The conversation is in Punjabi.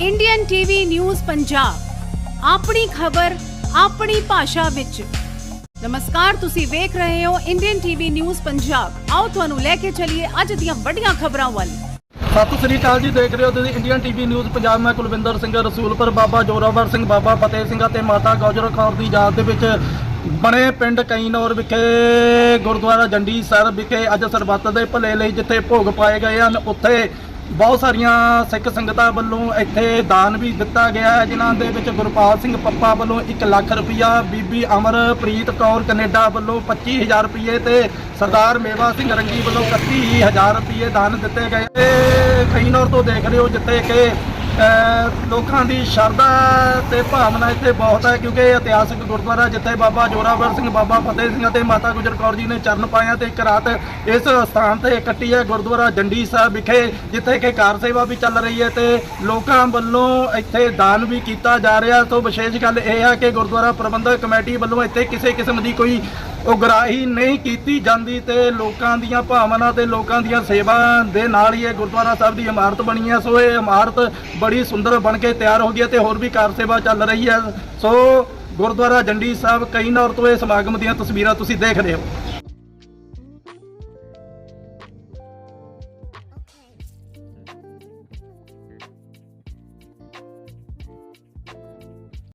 ਇੰਡੀਅਨ ਟੀਵੀ ਨਿਊਜ਼ ਪੰਜਾਬ ਆਪਣੀ ਖਬਰ, ਆਪਣੀ ਭਾਸ਼ਾ ਵਿੱਚ। ਨਮਸਕਾਰ, ਤੁਸੀਂ ਵੇਖ ਰਹੇ ਹੋ ਇੰਡੀਅਨ ਟੀਵੀ ਨਿਊਜ਼ ਪੰਜਾਬ ਆਓ ਤੁਹਾਨੂੰ ਲੈ ਕੇ ਚੱਲੀਏ ਅੱਜ ਦੀਆਂ ਵੱਡੀਆਂ ਖਬਰਾਂ ਵੱਲ। ਸਤਿ ਸ੍ਰੀ ਅਕਾਲ ਜੀ, ਦੇਖ ਰਹੇ ਹੋ ਤੁਸੀਂ ਇੰਡੀਅਨ ਟੀਵੀ ਨਿਊਜ਼ ਪੰਜਾਬ ਮੈਂ ਕੁਲਵਿੰਦਰ ਸਿੰਘ, ਰਸੂਲਪੁਰ ਬਾਬਾ ਜੋਰਾਵਰ ਸਿੰਘ, ਬਾਬਾ ਫਤਿਹ ਸਿੰਘ ਅਤੇ ਮਾਤਾ ਗੌਜਰ ਕੌਰ ਦੀ ਯਾਦ ਦੇ ਵਿੱਚ ਬਣੇ ਪਿੰਡ ਕਈਨੌਰ ਵਿਖੇ, ਗੁਰਦੁਆਰਾ ਜੰਡੀ ਸਾਹਿਬ ਵਿਖੇ ਅੱਜ ਸਰਬੱਤ ਦੇ ਭਲੇ ਲਈ ਜਿੱਥੇ ਭੋਗ ਪਾਏ ਗਏ ਹਨ, ਉੱਥੇ ਬਹੁਤ ਸਾਰੀਆਂ ਸਿੱਖ ਸੰਗਤਾਂ ਵੱਲੋਂ ਇੱਥੇ ਦਾਨ ਵੀ ਦਿੱਤਾ ਗਿਆ ਹੈ, ਜਿਨ੍ਹਾਂ ਦੇ ਵਿੱਚ ਗੁਰਪਾਲ ਸਿੰਘ ਪੱਪਾ ਵੱਲੋਂ 1 ਲੱਖ ਰੁਪਇਆ ਬੀਬੀ ਅਮਰਪ੍ਰੀਤ ਕੌਰ ਕੈਨੇਡਾ ਵੱਲੋਂ 25000 ਰੁਪਏ ਤੇ ਸਰਦਾਰ ਮੇਵਾ ਸਿੰਘ ਰੰਗੀ ਵੱਲੋਂ 31000 ਰੁਪਏ ਦਾਨ ਦਿੱਤੇ ਗਏ। ਤੇ ਕਈਨੌਰ ਤੋਂ ਦੇਖ ਰਹੇ ਹੋ, ਜਿੱਥੇ ਕਿ ਲੋਕਾਂ ਦੀ ਸ਼ਰਧਾ ਤੇ ਭਾਵਨਾ ਇੱਥੇ ਬਹੁਤ ਹੈ ਕਿਉਂਕਿ ਇਹ ਇਤਿਹਾਸਕ ਗੁਰਦੁਆਰਾ ਜਿੱਥੇ ਬਾਬਾ ਜੋਰਾਵਰ ਸਿੰਘ, ਬਾਬਾ ਫਤਿਹ ਸਿੰਘ ਅਤੇ ਮਾਤਾ ਗੁਜਰ ਕੌਰ ਜੀ ਨੇ ਚਰਨ ਪਾਇਆ ਤੇ ਇੱਕ ਰਾਤ ਇਸ ਸਥਾਨ ਤੇ ਇਕੱਠੀ ਹੈ ਗੁਰਦੁਆਰਾ ਜੰਡੀ ਸਾਹਿਬ ਵਿਖੇ, ਜਿੱਥੇ ਕਿ ਕਾਰ ਸੇਵਾ ਵੀ ਚੱਲ ਰਹੀ ਹੈ ਤੇ ਲੋਕਾਂ ਵੱਲੋਂ ਇੱਥੇ ਦਾਨ ਵੀ ਕੀਤਾ ਜਾ ਰਿਹਾ। ਤੋਂ ਵਿਸ਼ੇਸ਼ ਗੱਲ ਇਹ ਹੈ ਕਿ ਗੁਰਦੁਆਰਾ ਪ੍ਰਬੰਧਕ ਕਮੇਟੀ ਵੱਲੋਂ ਇੱਥੇ ਕਿਸੇ ਕਿਸਮ ਦੀ ਕੋਈ ਉਗਰਾਹੀ ਨਹੀਂ ਕੀਤੀ ਜਾਂਦੀ ਤੇ ਲੋਕਾਂ ਦੀਆਂ ਭਾਵਨਾ ਤੇ ਲੋਕਾਂ ਦੀਆਂ ਸੇਵਾ ਦੇ ਨਾਲ ਹੀ ਇਹ ਗੁਰਦੁਆਰਾ ਸਾਹਿਬ ਦੀ ਇਮਾਰਤ ਬਣੀ ਹੈ। ਸੋ ਇਹ ਇਮਾਰਤ ਬੜੀ ਸੁੰਦਰ ਬਣ ਕੇ ਤਿਆਰ ਹੋ ਗਈ ਹੈ ਤੇ ਹੋਰ ਵੀ ਕਾਰ ਸੇਵਾ ਚੱਲ ਰਹੀ ਹੈ। ਸੋ ਗੁਰਦੁਆਰਾ ਜੰਡੀ ਸਾਹਿਬ, ਕਈ ਨੌਰ ਤੋਂ ਇਹ ਸਮਾਗਮ ਦੀਆਂ ਤਸਵੀਰਾਂ ਤੁਸੀਂ ਦੇਖ ਰਹੇ ਹੋ।